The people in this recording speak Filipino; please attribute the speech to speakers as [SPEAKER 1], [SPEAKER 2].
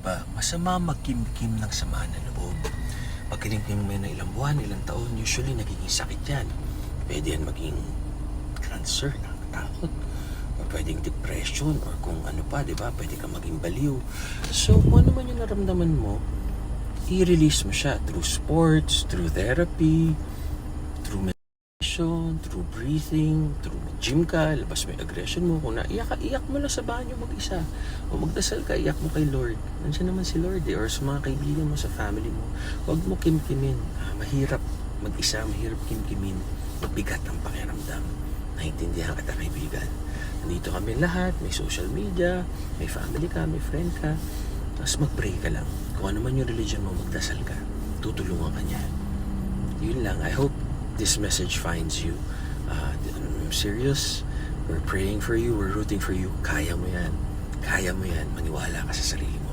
[SPEAKER 1] ba? Masama magkim-kim ng sama ng loob. Pag kinimkim mo yan ng ilang buwan, ilang taon, usually nagiging sakit yan. Pwede yan maging cancer, nakakatakot. Or pwedeng depression, or kung ano pa, di ba? Pwede ka maging baliw. So, kung ano man yung naramdaman mo, i-release mo siya through sports, through therapy, through meditation, through breathing, through gym ka, labas mo yung aggression mo. Kung naiyak ka, iyak mo lang sa banyo mag-isa. O magdasal ka, iyak mo kay Lord. Nandiyan naman si Lord eh. Or sa mga kaibigan mo, sa family mo. Huwag mo kimkimin. Ah, mahirap mag-isa, mahirap kimkimin. Mabigat ang pakiramdam. Naintindihan kita kaibigan. Nandito kami lahat, may social media, may family ka, may friend ka. Tapos mag-pray ka lang. Kung ano man yung religion mo, magdasal ka. Tutulungan ka niya. Yun lang. I hope this message finds you. Uh, I'm serious. We're praying for you. We're rooting for you. Kaya mo yan. Kaya mo yan. Maniwala ka sa sarili mo.